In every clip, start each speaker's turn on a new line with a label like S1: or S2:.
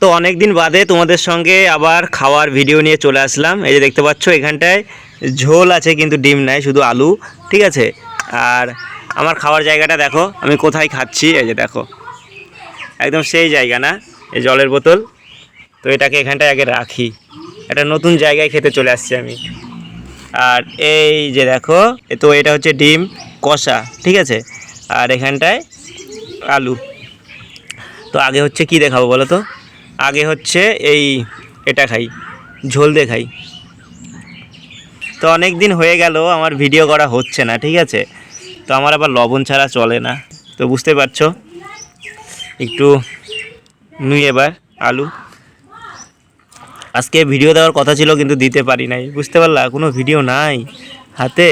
S1: তো অনেক দিন বাদে তোমাদের সঙ্গে আবার খাওয়ার ভিডিও নিয়ে চলে আসলাম। এই যে দেখতে পাচ্ছ, এখানটায় ঝোল আছে, কিন্তু ডিম নাই, শুধু আলু, ঠিক আছে? আর আমার খাওয়ার জায়গাটা দেখো, আমি কোথায় খাচ্ছি, এই যে দেখো। একদম সেই জায়গা না? এই জলের বোতল। তো এটাকে এখানটায় আগে রাখি। একটা নতুন জায়গায় খেতে চলে আসছি আমি। আর এই যে দেখো তো এটা হচ্ছে ডিম, কষা, ঠিক আছে? আর এখানটায় আলু। তো আগে হচ্ছে কি দেখাবো বলো তো? আগে হচ্ছে এই এটা খাই, ঝোল দিয়ে খাই। তো অনেক দিন হয়ে গেল, আমার ভিডিও করা হচ্ছে না, ঠিক আছে? তো আমার আবার লবণ ছাড়া চলে না। তো বুঝতে পারছ? একটু নুই এবার আলু। আজকে ভিডিও দেওয়ার কথা ছিল, কিন্তু দিতে পারি নাই। বুঝতে পারলা? কোনো ভিডিও নাই হাতে।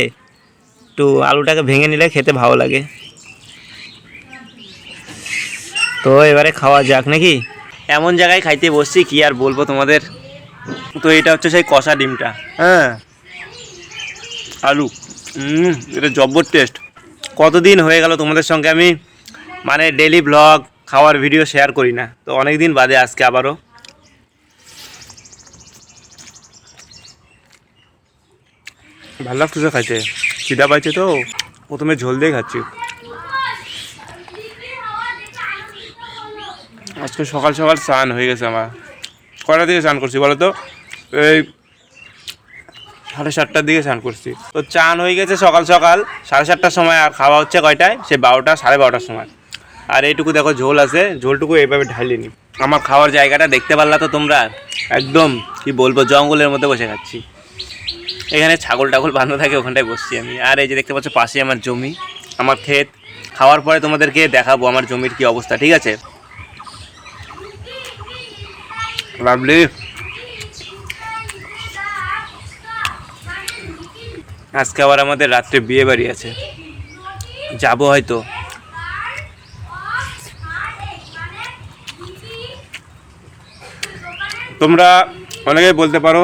S1: একটু আলুটাকে ভেঙে নিলে খেতে ভালো লাগে। তো এবারে খাওয়া যাক, নাকি? এমন জায়গায় খাইতে বসছি কি আর বলব তোমাদের? তো এটা হচ্ছে সেই কষা ডিমটা। হ্যাঁ। আলু। এটা জব্বর টেস্ট কতদিন হয়ে গেল তোমাদের সঙ্গে আমি মানে ডেলি ব্লগ খাওয়ার ভিডিও শেয়ার করি না। তো অনেক দিন বাদে আজকে আবারও।
S2: ভালো লাগতেছে খাইতে। খিদা পাইছে তো? প্রথমে ঝোল দিয়ে খাচ্ছি। আজকে সকাল সকাল স্নান হয়ে গেছে আমার। কয়টা দিকে স্নান করছি বলো তো? এই সাড়ে সাতটার দিকে স্নান করছি।
S1: তো চান হয়ে গেছে সকাল সকাল, সাড়ে সাতটার সময় আর খাওয়া হচ্ছে কয়টায়? সে বারোটা, সাড়ে বারোটার সময়। আর এইটুকু দেখো ঝোল আছে, ঝোলটুকু এইভাবে ঢালিনি আমার খাওয়ার জায়গাটা দেখতে পারলা তো তোমরা? একদম, কি বলব, জঙ্গলের মধ্যে বসে খাচ্ছি। এখানে ছাগল টাগল বাঁধা থাকে, ওখানটায় বসছি আমি। আর এই যে দেখতে পাচ্ছ পাশে আমার জমি, আমার ক্ষেত। খাওয়ার পরে তোমাদেরকে দেখাবো আমার জমির কি অবস্থা, ঠিক আছে?
S2: লাভলি
S1: আজকে আবার আমাদের রাত্রে বিয়ে বাড়ি আছে। যাব হয়তো।
S2: তোমরা অনেকেই বলতে পারো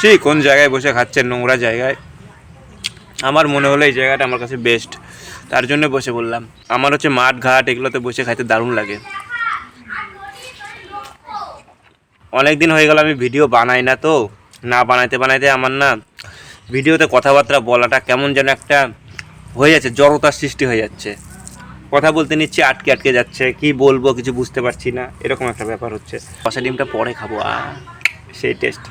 S2: সে কোন জায়গায় বসে খাচ্ছেন, নোংরা জায়গায়?
S1: আমার মনে হলো এই জায়গাটা আমার কাছে বেস্ট তার জন্য বসে বললাম আমার হচ্ছে মাঠ ঘাট এগুলোতে বসে খাইতে দারুণ লাগে। অনেক দিন হয়ে গেল, আমি ভিডিও বানাই না তো। না বানাইতে বানাইতে আমার না ভিডিওতে কথাবার্তা বলাটা কেমন যেন একটা হয়ে যাচ্ছে, জড়তার সৃষ্টি হয়ে যাচ্ছে। কথা বলতে নিচ্ছি, আটকে আটকে যাচ্ছে, কি বলব কিছু বুঝতে পারছি না, এরকম একটা ব্যাপার হচ্ছে। কষা ডিমটা পরে খাব আ সেই টেস্ট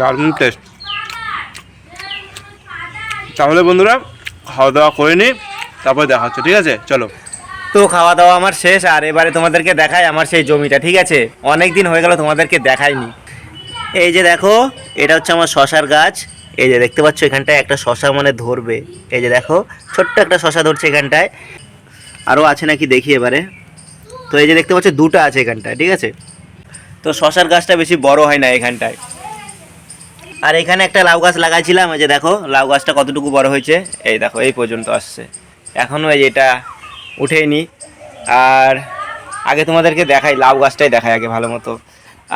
S2: দারুণ টেস্ট তাহলে বন্ধুরা খাওয়া দাওয়া করে নি, তারপরে দেখা হচ্ছে, ঠিক আছে? চলো।
S1: তো খাওয়া দাওয়া আমার শেষ, আর এবারে তোমাদেরকে দেখাই আমার সেই জমিটা, ঠিক আছে? অনেক দিন হয়ে গেল তোমাদেরকে দেখাইনি। এই যে দেখো, এটা হচ্ছে আমার শশার গাছ। এই যে দেখতে পাচ্ছ এখানটায় একটা শশা মানে ধরবে। এই যে দেখো, ছোট্ট একটা শশা ধরছে এখানটায়। আরও আছে নাকি দেখি এবারে। তো এই যে দেখতে পাচ্ছ, দুটো আছে এখানটায়, ঠিক আছে? তো শশার গাছটা বেশি বড় হয় না এখানটায়। আর এখানে একটা লাউ গাছ লাগাইছিলাম যে দেখো, লাউ গাছটা কতটুকু বড় হয়েছে। এই দেখো, এই পর্যন্ত আসছে। এখনও এই যে এটা উঠেইনি আর আগে তোমাদেরকে দেখাই, লাউ গাছটাই দেখাই আগে ভালো মতো।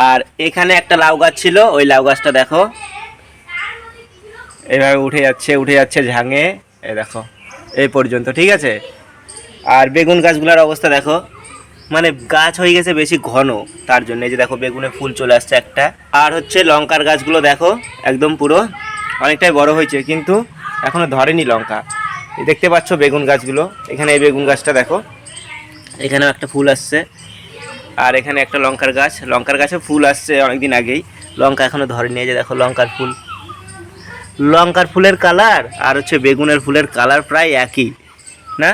S1: আর এখানে একটা লাউ গাছ ছিল, ওই লাউ গাছটা দেখো। এইভাবে উঠে যাচ্ছে উঠে যাচ্ছে ঝাঙে। এই দেখো, এই পর্যন্ত, ঠিক আছে? আর বেগুন গাছগুলোর অবস্থা দেখো। মানে গাছ হয়ে গেছে বেশি ঘন, তার জন্য যে দেখো বেগুনে ফুল চলে আসছে একটা। আর হচ্ছে লঙ্কার গাছগুলো দেখো, একদম পুরো অনেকটাই বড় হয়েছে, কিন্তু এখনও ধরেনি লঙ্কা। দেখতে পাচ্ছ বেগুন গাছগুলো, এখানে এই বেগুন গাছটা দেখো, এখানেও একটা ফুল আসছে, আর এখানে একটা লঙ্কার গাছ, লঙ্কার গাছে ফুল আসছে অনেকদিন আগেই, লঙ্কা এখনও ধরেনি, এই যে দেখো লঙ্কার ফুল। লঙ্কার ফুলের কালার আর হচ্ছে বেগুনের ফুলের কালার প্রায় একই, না?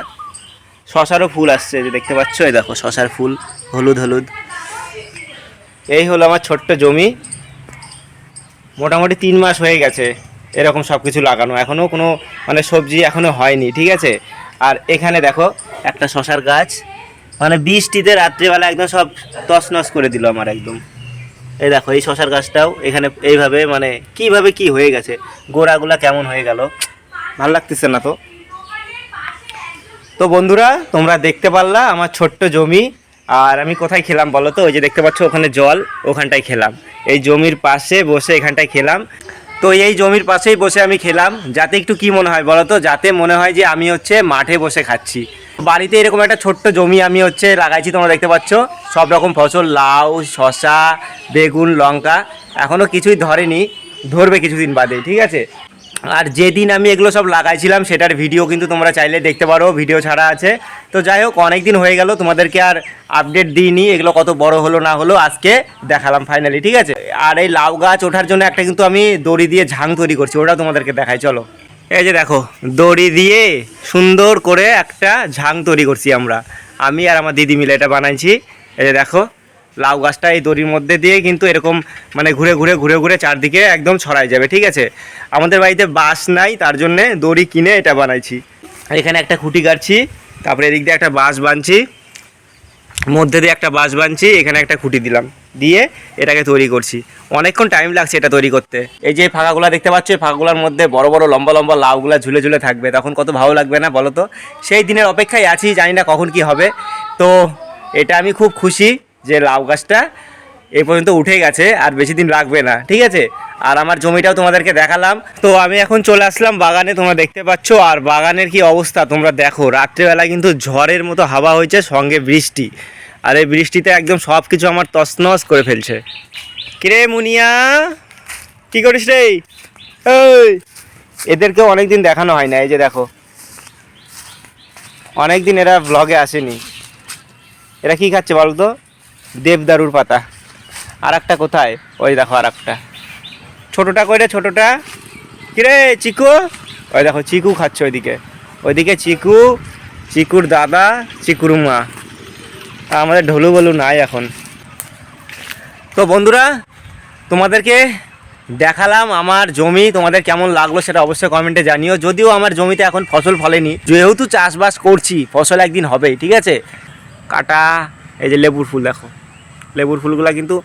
S1: শশারও ফুল আসছে যে দেখতে পাচ্ছ? এই দেখো, শশার ফুল, হলুদ হলুদ। এই হলো আমার ছোট্ট জমি। মোটামুটি তিন মাস হয়ে গেছে এরকম সব কিছু লাগানো। এখনও কোনো মানে সবজি এখনও হয়নি, ঠিক আছে? আর এখানে দেখো, একটা শশার গাছ। মানে বৃষ্টিতে রাত্রিবেলা একদম সব তছনছ করে দিল আমার একদম। এই দেখো, এই শশার গাছটাও এখানে এইভাবে মানে কীভাবে কি হয়ে গেছে, গোড়াগুলা কেমন হয়ে গেল, ভালো লাগতেছে না তো? তো বন্ধুরা, তোমরা দেখতে পারলা আমার ছোট্ট জমি। আর আমি কোথায় খেলাম বলো তো? ওই যে দেখতে পাচ্ছ ওখানে জল, ওখানটায় খেলাম। এই জমির পাশে বসে এখানটায় খেলাম। তো এই জমির পাশেই বসে আমি খেলাম। যাতে একটু কি মনে হয় বলো তো? যাতে মনে হয় যে আমি হচ্ছে মাঠে বসে খাচ্ছি। বাড়িতে এরকম একটা ছোট্ট জমি আমি হচ্ছে লাগাইছি, তোমরা দেখতে পাচ্ছ। সব রকম ফসল, লাউ শশা বেগুন, লঙ্কা এখনও কিছুই ধরেনি। ধরবে কিছুদিন বাদে, ঠিক আছে? আর যেদিন আমি এগুলো সব লাগাইছিলাম, সেটার ভিডিও কিন্তু তোমরা চাইলে দেখতে পারো ভিডিও ছাড়া আছে। তো যাই হোক অনেক দিন হয়ে গেল, তোমাদেরকে আর আপডেট দিইনি, এগুলো কত বড় হলো না হলো আজকে দেখালাম ফাইনালি ঠিক আছে? আর এই লাউ গাছ ওঠার জন্য একটা কিন্তু আমি দড়ি দিয়ে ঝাং তৈরি করছি, ওটা তোমাদেরকে দেখাই, চলো। এই যে দেখো, দড়ি দিয়ে সুন্দর করে একটা ঝাং তৈরি করছি আমরা। আমি আর আমার দিদি মিলে এটা বানাইছি। এই যে দেখো লাউ গাছটা এই দড়ির মধ্যে দিয়ে কিন্তু এরকম মানে ঘুরে ঘুরে ঘুরে ঘুরে চারদিকে একদম ছড়াই যাবে, ঠিক আছে? আমাদের বাড়িতে বাঁশ নাই, তার জন্যে দড়ি কিনে এটা বানাইছি। এখানে একটা খুঁটি কাটছি তারপরে এদিক দিয়ে একটা বাঁশ বানছি, মধ্যে দিয়ে একটা বাঁশ বানছি, এখানে একটা খুঁটি দিলাম, দিয়ে এটাকে তৈরি করছি। অনেকক্ষণ টাইম লাগছে এটা তৈরি করতে। এই যে ফাঁকাগুলো দেখতে পাচ্ছ, এই ফাঁকাগুলোর মধ্যে বড় বড় লম্বা লম্বা লাউগুলো ঝুলে ঝুলে থাকবে, তখন কত ভালো লাগবে না বলো তো? সেই দিনের অপেক্ষায় আছি, জানি না কখন কি হবে। তো এটা আমি খুব খুশি যে লাউ গাছটা এ পর্যন্ত উঠে গেছে আর বেশি দিন রাখবে না, ঠিক আছে? আর আমার জমিটাও তোমাদেরকে দেখালাম। তো আমি এখন চলে আসলাম বাগানে, তোমরা দেখতে পাচ্ছ। আর বাগানের কি অবস্থা তোমরা দেখো, রাত্রেবেলা কিন্তু ঝড়ের মতো হাওয়া হয়েছে, সঙ্গে বৃষ্টি। আর এই বৃষ্টিতে একদম সব কিছু আমার তছনছ করে ফেলছে। কিরে মুনিয়া, কি করিস রে? ওই এদেরকেও অনেকদিন দেখানো হয় না, এই যে দেখো। অনেকদিন এরা ব্লগে আসেনি। এরা কি খাচ্ছে বলো তো দেবদারুর পাতা। আর একটা কোথায়? ওই দেখো আর একটা ছোটোটা কইরে, ছোটোটা। কিরে, চিকু? ওই দেখো, চিকু খাচ্ছে ওইদিকে। ওইদিকে চিকু, চিকুর দাদা, চিকুর মা। আমাদের ঢোলু বলু নাই এখন। তো বন্ধুরা, তোমাদেরকে দেখালাম আমার জমি, তোমাদের কেমন লাগল সেটা অবশ্যই কমেন্টে জানিও। যদিও আমার জমিতে এখন ফসল ফলেনি, যেহেতু চাষবাস করছি, ফসল একদিন হবেই, ঠিক আছে? কাটা, এই যে লেবুর ফুল দেখো। লেবুর ফুলগুলা কিন্তু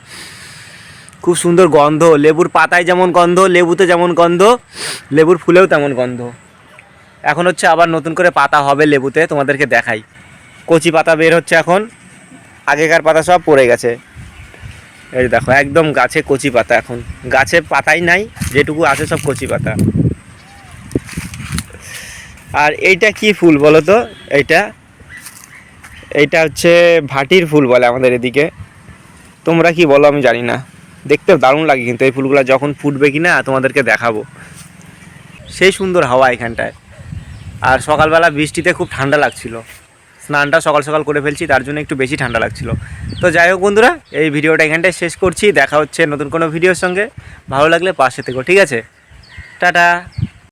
S1: খুব সুন্দর গন্ধ। লেবুর পাতায় যেমন গন্ধ, লেবুতে যেমন গন্ধ, লেবুর ফুলেও তেমন গন্ধ। এখন হচ্ছে আবার নতুন করে পাতা হবে লেবুতে, তোমাদেরকে দেখাই। কচি পাতা বের হচ্ছে এখন। আগেকার পাতা সব পড়ে গেছে। এই দেখো, একদম গাছে কচি পাতা এখন। গাছে পাতাই নাই, যেটুকু আছে সব কচি পাতা। আর এইটা কি ফুল বলো তো? এইটা এইটা হচ্ছে ভাটির ফুল বলে আমাদের এদিকে। তোমরা কি বলো, আমি জানি না। দেখতে দারুণ লাগে কিন্তু এই ফুলগুলো যখন ফুটবে কি না তোমাদেরকে দেখাবো। সেই সুন্দর হাওয়া এখানটায়। আর সকালবেলা বৃষ্টিতে খুব ঠান্ডা লাগছিল। স্নানটা সকাল সকাল করে ফেলছি, তার জন্য একটু বেশি ঠান্ডা লাগছিল। তো যাই হোক বন্ধুরা, এই ভিডিওটা এখানটায় শেষ করছি। দেখা হচ্ছে নতুন কোনো ভিডিওর সঙ্গে। ভালো লাগলে পাশে থেকো, ঠিক আছে? টাটা!